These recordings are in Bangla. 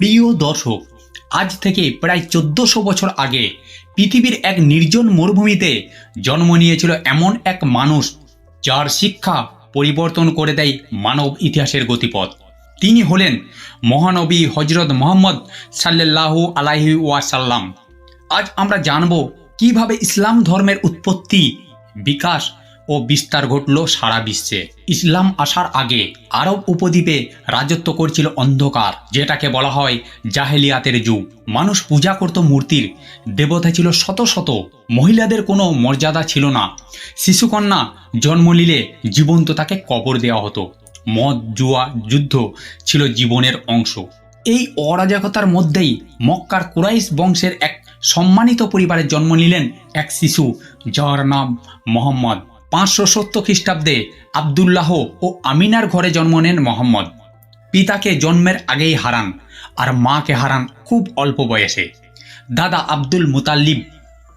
প্রিয় দর্শক, আজ থেকে প্রায় চোদ্দশো বছর আগে পৃথিবীর এক নির্জন মরুভূমিতে জন্ম নিয়েছিল এমন এক মানুষ যার শিক্ষা পরিবর্তন করে দেয় মানব ইতিহাসের গতিপথ। তিনি হলেন মহানবী হজরত মোহাম্মদ সাল্লাল্লাহু আলাইহি ওয়াসাল্লাম। আজ আমরা জানব কীভাবে ইসলাম ধর্মের উৎপত্তি, বিকাশ ও বিস্তার ঘটল সারা বিশ্বে। ইসলাম আসার আগে আরব উপদ্বীপে রাজত্ব করছিল অন্ধকার, যেটাকে বলা হয় জাহেলিয়াতের যুগ। মানুষ পূজা করত মূর্তির দেবতা ছিল শত শত, মহিলাদের কোনো মর্যাদা ছিল না। শিশুকন্যা জন্ম নিলে জীবন্ত তাকে কবর দেওয়া হতো। মদ, জুয়া, যুদ্ধ ছিল জীবনের অংশ। এই অরাজকতার মধ্যেই মক্কার কুরাইশ বংশের এক সম্মানিত পরিবারে জন্ম নিলেন এক শিশু যার নাম মোহাম্মদ। পাঁচশো সত্তর খ্রিস্টাব্দে আবদুল্লাহ ও আমিনার ঘরে জন্ম নেন মোহাম্মদ। পিতাকে জন্মের আগেই হারান আর মাকে হারান খুব অল্প বয়সে। দাদা আব্দুল মুতাল্লিব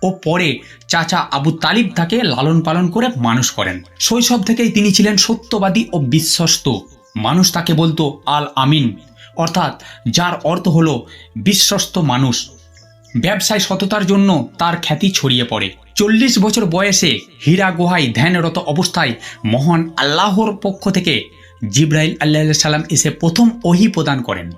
ও পরে চাচা আবু তালিব তাকে লালন পালন করে মানুষ করেন। শৈশব থেকেই তিনি ছিলেন সত্যবাদী ও বিশ্বস্ত। মানুষ তাকে বলতো আল আমিন, অর্থাৎ যার অর্থ হলো বিশ্বস্ত মানুষ। ব্যবসায় সততার জন্য তার খ্যাতি ছড়িয়ে পড়ে। চল্লিশ বছর বয়সে হীরা গুহায় ধ্যানরত অবস্থায় মহান আল্লাহর পক্ষ থেকে জিব্রাইল আল্লাহ সাল্লাম এসে প্রথম ওহি প্রদান করেন।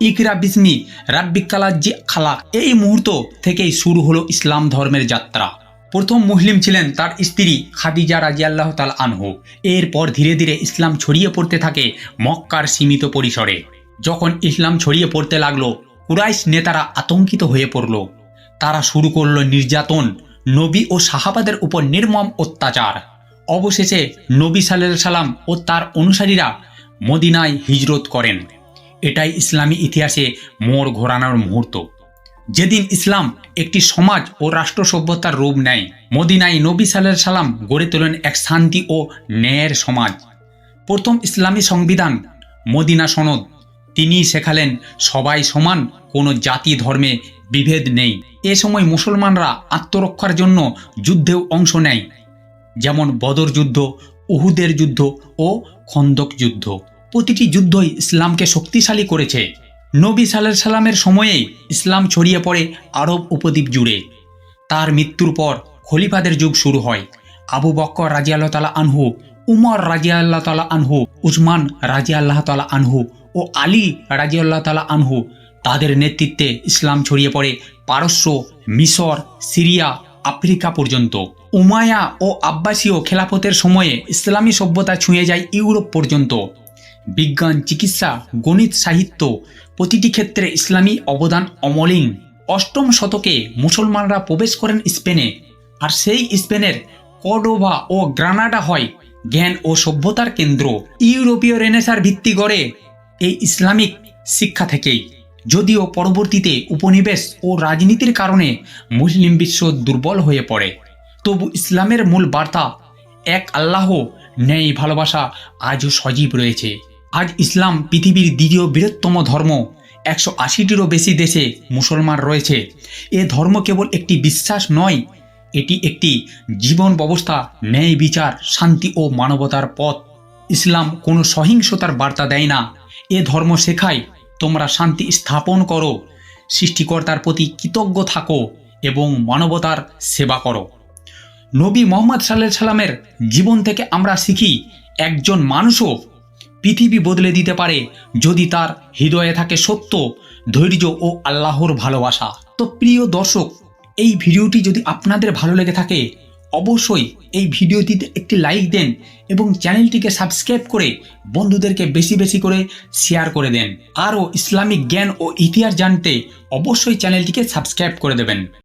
ইকরা বিসমি রাব্বিকালাজ্জি খালাক। এই মুহূর্ত থেকেই শুরু হলো ইসলাম ধর্মের যাত্রা। প্রথম মুসলিম ছিলেন তার স্ত্রী খাদিজা রাজি আল্লাহ তাল আনহু। এরপর ধীরে ধীরে ইসলাম ছড়িয়ে পড়তে থাকে মক্কার সীমিত পরিসরে। যখন ইসলাম ছড়িয়ে পড়তে লাগল কুরাইশ নেতারা আতঙ্কিত হয়ে পড়ল। তারা শুরু করল নির্যাতন, নবী ও সাহাবাদের উপর নির্মম অত্যাচার। অবশেষে নবী সাল্লাহ সাল্লাম ও তার অনুসারীরা মদিনায় হিজরত করেন। এটাই ইসলামী ইতিহাসে মোড় ঘোরানোর মুহূর্ত। যেদিন ইসলাম একটি সমাজ ও রাষ্ট্র সভ্যতার রূপ নেয়, মদিনায় নবী সাল্লাহ সাল্লাম গড়ে তোলেন এক শান্তি ও ন্যায়ের সমাজ। প্রথম ইসলামী সংবিধান মদিনা সনদ তিনি শেখালেন, সবাই সমান, কোনো জাতি ধর্মে বিভেদ নেই। এ সময় মুসলমানরা আত্মরক্ষার জন্য যুদ্ধেও অংশ নেয়, যেমন বদর যুদ্ধ, উহুদের যুদ্ধ ও খন্দক যুদ্ধ। প্রতিটি যুদ্ধই ইসলামকে শক্তিশালী করেছে। নবী সাল্লাহ সাল্লামের সময়েই ইসলাম ছড়িয়ে পড়ে আরব উপদ্বীপ জুড়ে। তার মৃত্যুর পর খলিফাদের যুগ শুরু হয়। আবু বক্কর রাজি আল্লাহ তালা আনহু, উমর রাজি আল্লাহ তালা আনহু, উসমান রাজি আল্লাহ তালা আনহু ও আলী রাজি আল্লাহ তালা আনহু তাদের নেতৃত্বে ইসলাম ছড়িয়ে পড়ে পারস্য, মিশর, সিরিয়া, আফ্রিকা পর্যন্ত। উমায়া ও আব্বাসীয় খেলাফতের সময়ে ইসলামী সভ্যতা ছুঁয়ে যায় ইউরোপ পর্যন্ত। বিজ্ঞান, চিকিৎসা, গণিত, সাহিত্য প্রতিটি ক্ষেত্রে ইসলামী অবদান অমলিন। অষ্টম শতকে মুসলমানরা প্রবেশ করেন স্পেনে। আর সেই স্পেনের কডোভা ও গ্রানাডা হয় জ্ঞান ও সভ্যতার কেন্দ্র। ইউরোপীয় রেনেসার ভিত্তি গড়ে এই ইসলামিক শিক্ষা থেকেই। যদিও পরবর্তীতে উপনিবেশ ও রাজনীতির কারণে মুসলিম বিশ্ব দুর্বল হয়ে পড়ে, তবু ইসলামের মূল বার্তা, এক আল্লাহ ন্যায় ভালোবাসা আজও সজীব রয়েছে। আজ ইসলাম পৃথিবীর দ্বিতীয় বৃহত্তম ধর্ম, একশো আশিটিরও বেশি দেশে মুসলমান রয়েছে। এ ধর্ম কেবল একটি বিশ্বাস নয়, এটি একটি জীবন ব্যবস্থা, ন্যায় বিচার, শান্তি ও মানবতার পথ। ইসলাম কোনো সহিংসতার বার্তা দেয় না এ ধর্ম শেখায়, তোমরা শান্তি স্থাপন করো, সৃষ্টিকর্তার প্রতি কৃতজ্ঞ থাকো এবং মানবতার সেবা করো। নবী মোহাম্মদ সাল্লাহ সাল্লামের জীবন থেকে আমরা শিখি, একজন মানুষও পৃথিবী বদলে দিতে পারে যদি তার হৃদয়ে থাকে সত্য, ধৈর্য ও আল্লাহর ভালোবাসা। তো প্রিয় দর্শক, এই ভিডিওটি যদি আপনাদের ভালো লেগে থাকে অবশ্যই এই ভিডিওটিতে একটি লাইক দেন এবং চ্যানেলটিকে সাবস্ক্রাইব করে বন্ধুদেরকে বেশি বেশি করে শেয়ার করে দেন। আরও ইসলামিক জ্ঞান ও ইতিহাস জানতে অবশ্যই চ্যানেলটিকে সাবস্ক্রাইব করে দেবেন।